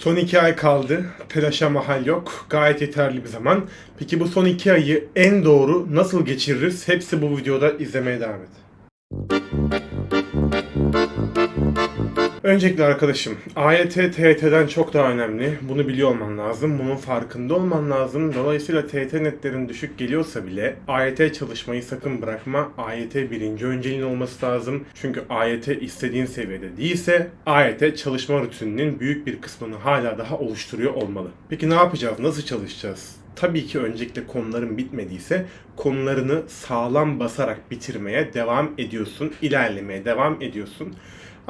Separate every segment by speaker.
Speaker 1: Son iki ay kaldı. Telaşa mahal yok. Gayet yeterli bir zaman. Peki bu son iki ayı en doğru nasıl geçiririz? Hepsi bu videoda izlemeye devam et. Öncelikle arkadaşım, AYT TYT'den çok daha önemli. Bunu biliyor olman lazım. Bunun farkında olman lazım. Dolayısıyla TYT netlerin düşük geliyorsa bile AYT çalışmayı sakın bırakma. AYT birinci önceliğin olması lazım. Çünkü AYT istediğin seviyede değilse AYT çalışma rutininin büyük bir kısmını hala daha oluşturuyor olmalı. Peki ne yapacağız? Nasıl çalışacağız? Tabii ki öncelikle konuların bitmediyse konularını sağlam basarak bitirmeye devam ediyorsun. ilerlemeye devam ediyorsun.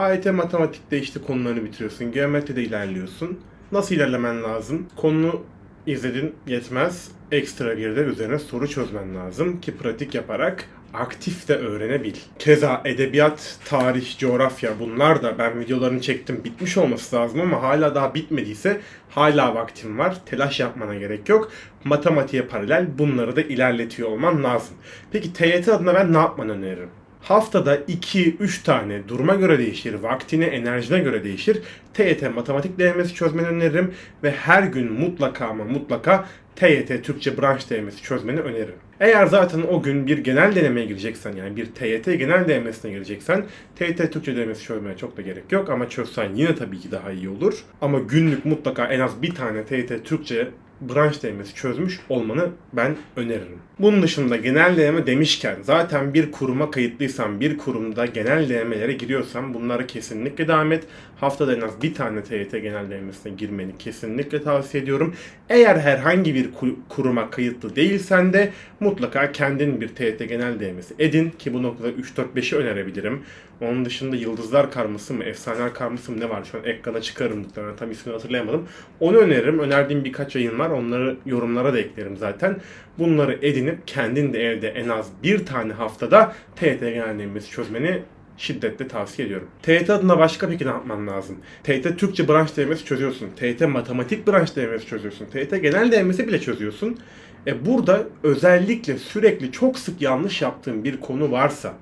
Speaker 1: AYT matematikte işte konularını bitiriyorsun. Geometride ilerliyorsun. Nasıl ilerlemen lazım? Konunu izledin yetmez. Ekstra bir de üzerine soru çözmen lazım ki pratik yaparak aktif de öğrenebil. Keza edebiyat, tarih, coğrafya bunlar da ben videolarını çektim bitmiş olması lazım ama hala daha bitmediyse hala vaktin var. Telaş yapmana gerek yok. Matematiğe paralel bunları da ilerletiyor olman lazım. Peki TYT adına ben ne yapmanı öneririm? Haftada 2-3 tane duruma göre değişir, vaktine, enerjine göre değişir. TYT matematik DMS'i çözmeni öneririm ve her gün mutlaka ama mutlaka TYT Türkçe branş DMS'i çözmeni öneririm. Eğer zaten o gün bir genel denemeye gireceksen yani bir TYT genel DMS'ine gireceksen TYT Türkçe DMS'i çözmeye çok da gerek yok ama çözsen yine tabii ki daha iyi olur. Ama günlük mutlaka en az bir tane TYT Türkçe branş DMS'i çözmüş olmanı ben öneririm. Bunun dışında genel deneme demişken zaten bir kuruma kayıtlıysan, bir kurumda genel denemelere giriyorsan bunlara kesinlikle devam et. Haftada en az bir tane TYT genel denemesine girmeni kesinlikle tavsiye ediyorum. Eğer herhangi bir ku- kuruma kayıtlı değilsen de mutlaka kendin bir TYT genel denemesi edin ki bu noktada 3-4-5'i önerebilirim. Onun dışında Yıldızlar Karması mı, Efsaneler Karması mı ne var şu an ekrana çıkarım muhtemelen tam ismini hatırlayamadım. Onu öneririm. Önerdiğim birkaç yayın var. Onları yorumlara da eklerim zaten. Bunları edinip kendin de evde en az bir tane haftada TYT genel denemesi çözmeni şiddetle tavsiye ediyorum. TYT adına başka peki ne yapman lazım? TYT Türkçe branş denemesi çözüyorsun. TYT matematik branş denemesi çözüyorsun. TYT genel denemesi bile çözüyorsun. E burada özellikle sürekli çok sık yanlış yaptığın bir konu varsa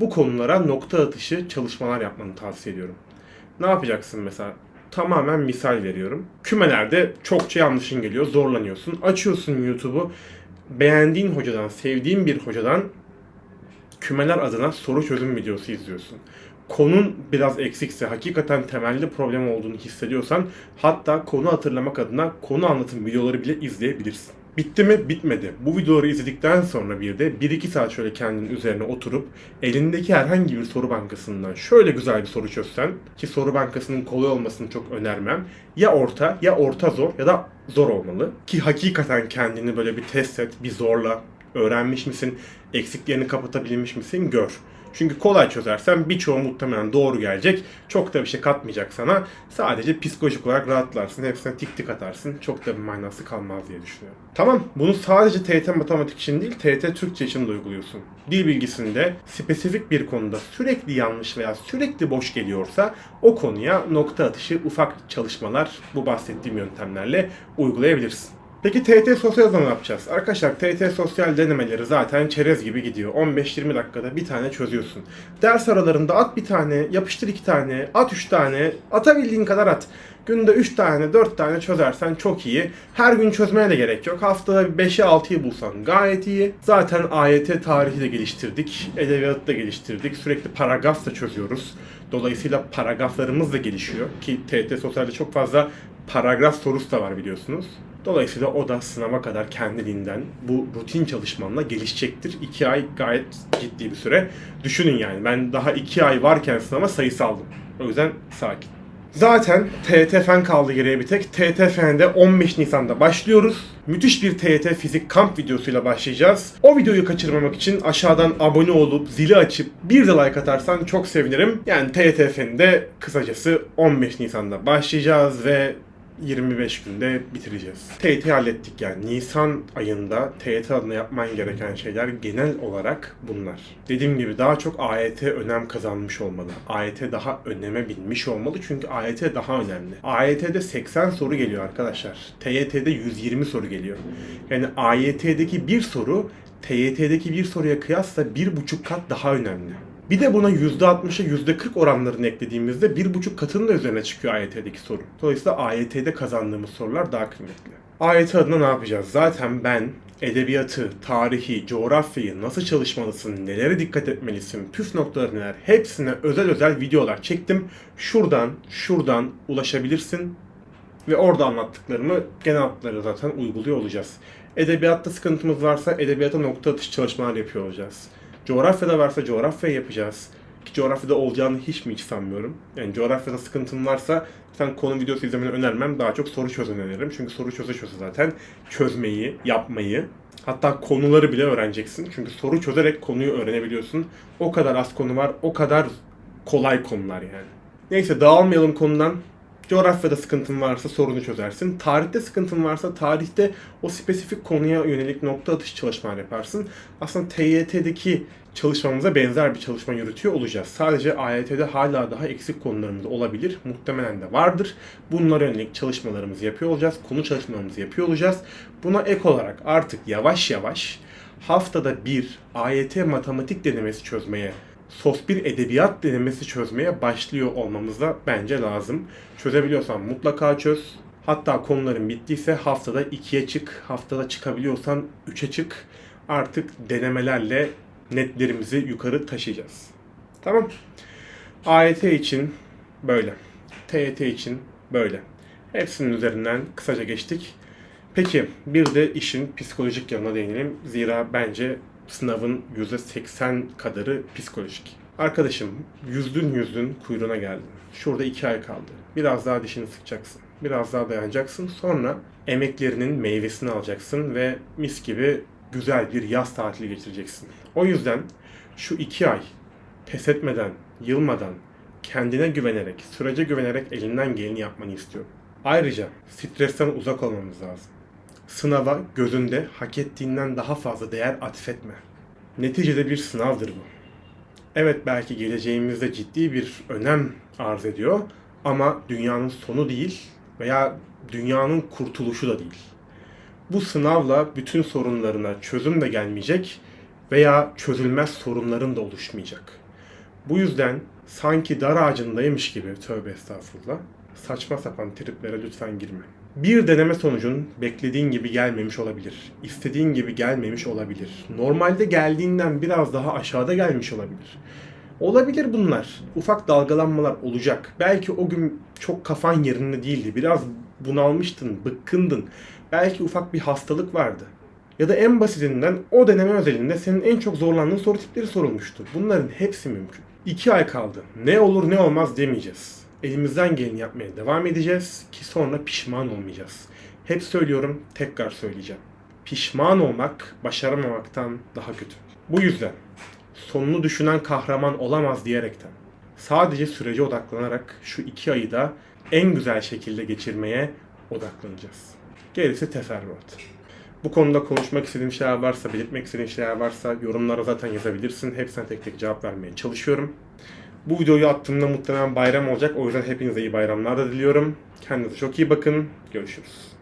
Speaker 1: bu konulara nokta atışı çalışmalar yapmanı tavsiye ediyorum. Ne yapacaksın mesela? Tamamen misal veriyorum. Kümelerde çokça yanlışın geliyor, zorlanıyorsun. Açıyorsun YouTube'u. Beğendiğin hocadan, sevdiğin bir hocadan kümeler adına soru çözüm videosu izliyorsun. Konun biraz eksikse, hakikaten temelde problem olduğunu hissediyorsan hatta konu hatırlamak adına konu anlatım videoları bile izleyebilirsin. Bitti mi? Bitmedi. Bu videoları izledikten sonra bir de 1-2 saat şöyle kendin üzerine oturup elindeki herhangi bir soru bankasından şöyle güzel bir soru çözsen ki soru bankasının kolay olmasını çok önermem. Ya orta ya orta zor ya da zor olmalı. Ki hakikaten kendini böyle bir test et, bir zorla. Öğrenmiş misin? Eksiklerini kapatabilmiş misin? Gör. Çünkü kolay çözersen birçoğu muhtemelen doğru gelecek. Çok da bir şey katmayacak sana. Sadece psikolojik olarak rahatlarsın. Hepsine tik tik atarsın. Çok da bir manası kalmaz diye düşünüyorum. Tamam. Bunu sadece TYT matematik için değil, TYT Türkçe için de uyguluyorsun. Dil bilgisinde spesifik bir konuda sürekli yanlış veya sürekli boş geliyorsa o konuya nokta atışı ufak çalışmalar bu bahsettiğim yöntemlerle uygulayabilirsin. Peki TYT Sosyal'da ne yapacağız? Arkadaşlar TYT Sosyal denemeleri zaten çerez gibi gidiyor. 15-20 dakikada bir tane çözüyorsun. Ders aralarında at bir tane, yapıştır iki tane, at üç tane, atabildiğin kadar at. Günde 3 tane, 4 tane çözersen çok iyi. Her gün çözmeye de gerek yok. Haftada 5'i 6'yı bulsan gayet iyi. Zaten AYT tarihi de geliştirdik. Edebiyatı da geliştirdik. Sürekli paragraf da çözüyoruz. Dolayısıyla paragraflarımız da gelişiyor. Ki TYT Sosyal'de çok fazla paragraf sorusu da var biliyorsunuz. Dolayısıyla o da sınava kadar kendiliğinden bu rutin çalışmanla gelişecektir. 2 ay gayet ciddi bir süre. Düşünün yani ben daha 2 ay varken sınava sayısı aldım. O yüzden sakin. Zaten TYT Fen kaldı geriye bir tek. TYT Fen'de 15 Nisan'da başlıyoruz. Müthiş bir TYT fizik kamp videosuyla başlayacağız. O videoyu kaçırmamak için aşağıdan abone olup zili açıp bir de like atarsan çok sevinirim. Yani TYT Fen'de kısacası 15 Nisan'da başlayacağız ve 25 günde bitireceğiz. TYT hallettik yani. Nisan ayında TYT adına yapman gereken şeyler genel olarak bunlar. Dediğim gibi daha çok AYT önem kazanmış olmalı. AYT daha öneme binmiş olmalı çünkü AYT daha önemli. AYT'de 80 soru geliyor arkadaşlar. TYT'de 120 soru geliyor. Yani AYT'deki bir soru TYT'deki bir soruya kıyasla bir buçuk kat daha önemli. Bir de buna %60'a %40 oranlarını eklediğimizde 1,5 katının da üzerine çıkıyor AYT'deki soru. Dolayısıyla AYT'de kazandığımız sorular daha kıymetli. AYT adına ne yapacağız? Zaten ben edebiyatı, tarihi, coğrafyayı, nasıl çalışmalısın, nelere dikkat etmelisin, püf noktaları neler hepsine özel özel videolar çektim. Şuradan, şuradan ulaşabilirsin ve orada anlattıklarımı genel hatlarıyla zaten uyguluyor olacağız. Edebiyatta sıkıntımız varsa edebiyata nokta atışı çalışmalar yapıyor olacağız. Coğrafyada varsa coğrafya yapacağız. Ki coğrafyada olacağını hiç mi hiç sanmıyorum. Yani coğrafyada sıkıntın varsa sen konu videosu izlemeni önermem. Daha çok soru çözün öneririm. Çünkü soru çöze çöze zaten çözmeyi, yapmayı, hatta konuları bile öğreneceksin. Çünkü soru çözerek konuyu öğrenebiliyorsun. O kadar az konu var, o kadar kolay konular yani. Neyse dağılmayalım konudan. Coğrafyada sıkıntın varsa sorunu çözersin. Tarihte sıkıntın varsa tarihte o spesifik konuya yönelik nokta atışı çalışmalar yaparsın. Aslında TYT'deki çalışmamıza benzer bir çalışma yürütüyor olacağız. Sadece AYT'de hala daha eksik konularımız olabilir. Muhtemelen de vardır. Bunlara yönelik çalışmalarımızı yapıyor olacağız. Konu çalışmalarımızı yapıyor olacağız. Buna ek olarak artık yavaş yavaş haftada bir AYT matematik denemesi çözmeye sos bir edebiyat denemesi çözmeye başlıyor olmamız da bence lazım. Çözebiliyorsan mutlaka çöz. Hatta konuların bittiyse haftada 2'ye çık. Haftada çıkabiliyorsan 3'e çık. Artık denemelerle netlerimizi yukarı taşıyacağız. Tamam. AYT için böyle. TYT için böyle. Hepsinin üzerinden kısaca geçtik. Peki bir de işin psikolojik yanına değinelim. Zira bence sınavın %80 kadarı psikolojik. Arkadaşım yüzdün yüzdün kuyruğuna geldin. Şurada iki ay kaldı. Biraz daha dişini sıkacaksın. Biraz daha dayanacaksın. Sonra emeklerinin meyvesini alacaksın ve mis gibi güzel bir yaz tatili geçireceksin. O yüzden şu iki ay pes etmeden, yılmadan, kendine güvenerek, sürece güvenerek elinden geleni yapmanı istiyorum. Ayrıca stresten uzak olmamız lazım. Sınava gözünde hak ettiğinden daha fazla değer atfetme. Neticede bir sınavdır bu. Evet belki geleceğimizde ciddi bir önem arz ediyor ama dünyanın sonu değil veya dünyanın kurtuluşu da değil. Bu sınavla bütün sorunlarına çözüm de gelmeyecek veya çözülmez sorunların da oluşmayacak. Bu yüzden sanki dar ağacındaymış gibi tövbe estağfurullah saçma sapan triplere lütfen girme. Bir deneme sonucun beklediğin gibi gelmemiş olabilir. İstediğin gibi gelmemiş olabilir. Normalde geldiğinden biraz daha aşağıda gelmiş olabilir. Olabilir bunlar. Ufak dalgalanmalar olacak. Belki o gün çok kafan yerinde değildi. Biraz bunalmıştın, bıkkındın. Belki ufak bir hastalık vardı. Ya da en basitinden o deneme özelinde senin en çok zorlandığın soru tipleri sorulmuştu. Bunların hepsi mümkün. İki ay kaldı. Ne olur ne olmaz demeyeceğiz. Elimizden geleni yapmaya devam edeceğiz ki sonra pişman olmayacağız. Hep söylüyorum, tekrar söyleyeceğim. Pişman olmak başaramamaktan daha kötü. Bu yüzden sonunu düşünen kahraman olamaz diyerekten sadece sürece odaklanarak şu iki ayı da en güzel şekilde geçirmeye odaklanacağız. Gerisi teferruat. Bu konuda konuşmak istediğin şeyler varsa, belirtmek istediğin şeyler varsa yorumlara zaten yazabilirsin. Hepsine tek tek cevap vermeye çalışıyorum. Bu videoyu attığımda muhtemelen bayram olacak. O yüzden hepinize iyi bayramlar da diliyorum. Kendinize çok iyi bakın. Görüşürüz.